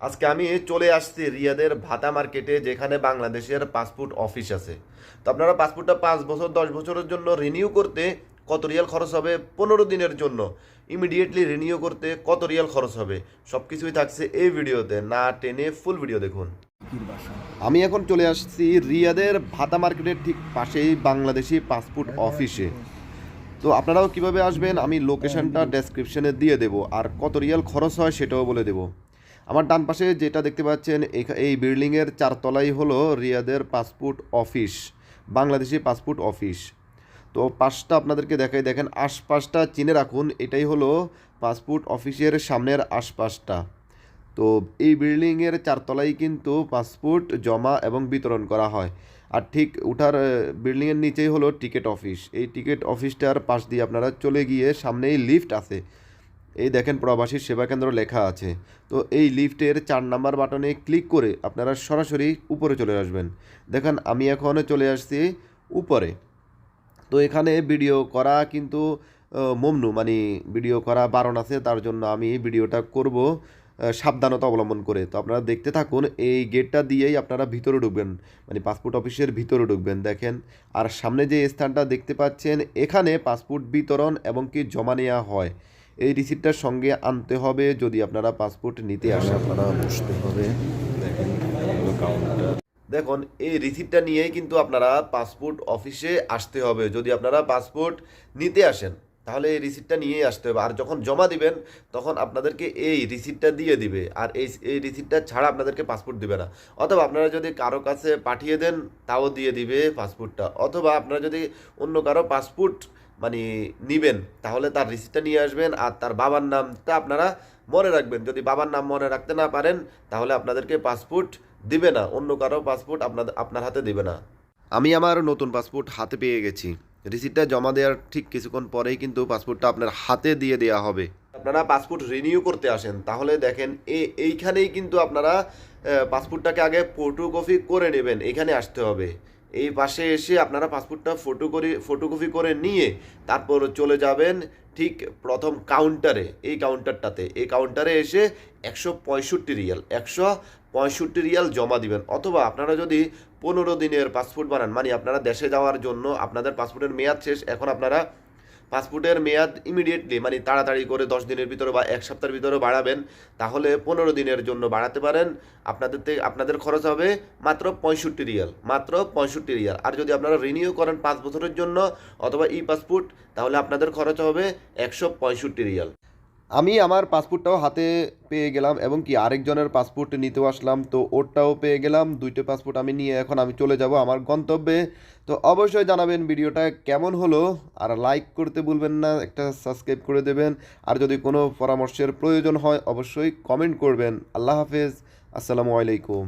আজকে আমি চলে আসছি রিয়াদের ভাতা মার্কেটে, যেখানে বাংলাদেশের পাসপোর্ট অফিস আছে। তো আপনারা পাসপোর্টটা পাঁচ বছর, দশ বছরের জন্য রিনিউ করতে কত রিয়াল খরচ হবে? পনেরো দিনের জন্য। ইমিডিয়েটলি রিনিউ করতে কত রিয়াল খরচ হবে? সব কিছুই থাকছে এই ভিডিওতে। না টেনে ফুল ভিডিও দেখুন। আমি এখন চলে আসছি রিয়াদের ভাতা মার্কেটের ঠিক পাশেই বাংলাদেশি পাসপোর্ট অফিসে। তো আপনারাও কীভাবে আসবেন? আমি লোকেশনটা ডেসক্রিপশনে দিয়ে দেবো। আর কত রিয়াল খরচ হয় সেটাও বলে দেবো। আমার ডান পাশে যেটা দেখতে পাচ্ছেন এই বিল্ডিংয়ের চারতলাই হলো রিয়াদের passport office, Bangladeshi passport office. তো পাশটা আপনাদেরকে দেখাই, দেখেন আশপাশটা চিনে রাখুন, এটাই হলো পাসপোর্ট অফিসের সামনের আশপাশটা। তো এই বিল্ডিংয়ের চারতলায় কিন্তু পাসপোর্ট জমা এবং বিতরণ করা হয়। আর ঠিক উঠার বিল্ডিংয়ের নিচেই হলো টিকিট অফিস। এই টিকিট অফিসটার পাশ দিয়ে আপনারা চলে গিয়ে সামনেই লিফট আছে। এই দেখেন প্রবাসী সেবা কেন্দ্র লেখা আছে। তো এই লিফটের চার নাম্বার বাটনে ক্লিক করে আপনারা সরাসরি উপরে চলে আসবেন। দেখেন আমি এখন চলে আসছি উপরে। তো এখানে ভিডিও করা কিন্তু মমনু মানে ভিডিও করা বারণ আছে, তার জন্য আমি ভিডিওটা করব সাবধানতা অবলম্বন করে। তো আপনারা দেখতে থাকুন, এই গেটটা দিয়েই আপনারা ভিতরে ঢুকবেন মানে পাসপোর্ট অফিসের ভিতরে ঢুকবেন, দেখেন। আর সামনে যে স্থানটা দেখতে পাচ্ছেন, এখানে পাসপোর্ট বিতরণ এবং কি জমা নেওয়া হয়। এই রিসিপ্টটার সঙ্গে আনতে হবে যদি আপনারা পাসপোর্ট নিতে আসেন আপনারা বসতে হবে। দেখুন, এই রিসিপ্টটা নিয়েই কিন্তু আপনারা পাসপোর্ট অফিসে আসতে হবে। যদি আপনারা পাসপোর্ট নিতে আসেন, তাহলে এই রিসিপ্টটা নিয়েই আসতে হবে। আর যখন জমা দিবেন, তখন আপনাদেরকে এই রিসিপ্টটা দিয়ে দিবে। আর এই এই রিসিপ্টটা ছাড়া আপনাদেরকে পাসপোর্ট দিবে না। অথবা আপনারা যদি কারও কাছে পাঠিয়ে দেন, তাও দিয়ে দিবে পাসপোর্টটা। অথবা আপনারা যদি অন্য কারও পাসপোর্ট মানে নিবেন, তাহলে তার রিসিপ্টটা নিয়ে আসবেন আর তার বাবার নামটা আপনারা মনে রাখবেন। যদি বাবার নাম মনে রাখতে না পারেন, তাহলে আপনাদেরকে পাসপোর্ট দিবে না, অন্য কারও পাসপোর্ট আপনাদের আপনার হাতে দিবে না। আমি আমার নতুন পাসপোর্ট হাতে পেয়ে গেছি। রিসিপ্টটা জমা দেওয়ার ঠিক কিছুক্ষণ পরেই কিন্তু পাসপোর্টটা আপনার হাতে দিয়ে দেওয়া হবে। আপনারা পাসপোর্ট রিনিউ করতে আসেন, তাহলে দেখেন এই এইখানেই কিন্তু আপনারা পাসপোর্টটাকে আগে ফটোকপি করে নেবেন, এখানে আসতে হবে। এই পাশে এসে আপনারা পাসপোর্টটা ফটো করে ফটোকপি করে নিয়ে তারপর চলে যাবেন ঠিক প্রথম কাউন্টারে এই কাউন্টারটাতে এই কাউন্টারে এসে একশো পঁয়ষট্টি রিয়াল, একশো পঁয়ষট্টি রিয়াল জমা দিবেন। অথবা আপনারা যদি পনেরো দিনের পাসপোর্ট বানান মানে আপনারা দেশে যাওয়ার জন্য আপনাদের পাসপোর্টের মেয়াদ শেষ, এখন আপনারা পাসপোর্টের মেয়াদ ইমিডিয়েটলি মানে তাড়াতাড়ি করে দশ দিনের ভিতরে বা এক সপ্তাহের ভিতরে বাড়াবেন, তাহলে পনেরো দিনের জন্য বাড়াতে পারেন। আপনাদের থেকে আপনাদের খরচ হবে মাত্র পঁয়ষট্টি রিয়াল, মাত্র পঁয়ষট্টি রিয়াল। আর যদি আপনারা রিনিউ করেন পাঁচ বছরের জন্য অথবা ই পাসপোর্ট তাহলে আপনাদের খরচ হবে একশো পঁয়ষট্টি রিয়াল। আমি আমার পাসপোর্টটাও হাতে পেয়ে গেলাম এবং কি আরেকজনের পাসপোর্ট নিতেও আসলাম, তো ওরটাও পেয়ে গেলাম। দুইটা পাসপোর্ট আমি নিয়ে এখন আমি চলে যাব আমার গন্তব্যে। তো অবশ্যই জানাবেন ভিডিওটা কেমন হলো, আর লাইক করতে ভুলবেন না, একটা সাবস্ক্রাইব করে দেবেন। আর যদি কোনো পরামর্শের প্রয়োজন হয়, অবশ্যই কমেন্ট করবেন। আল্লাহ হাফেজ, আসসালামু আলাইকুম।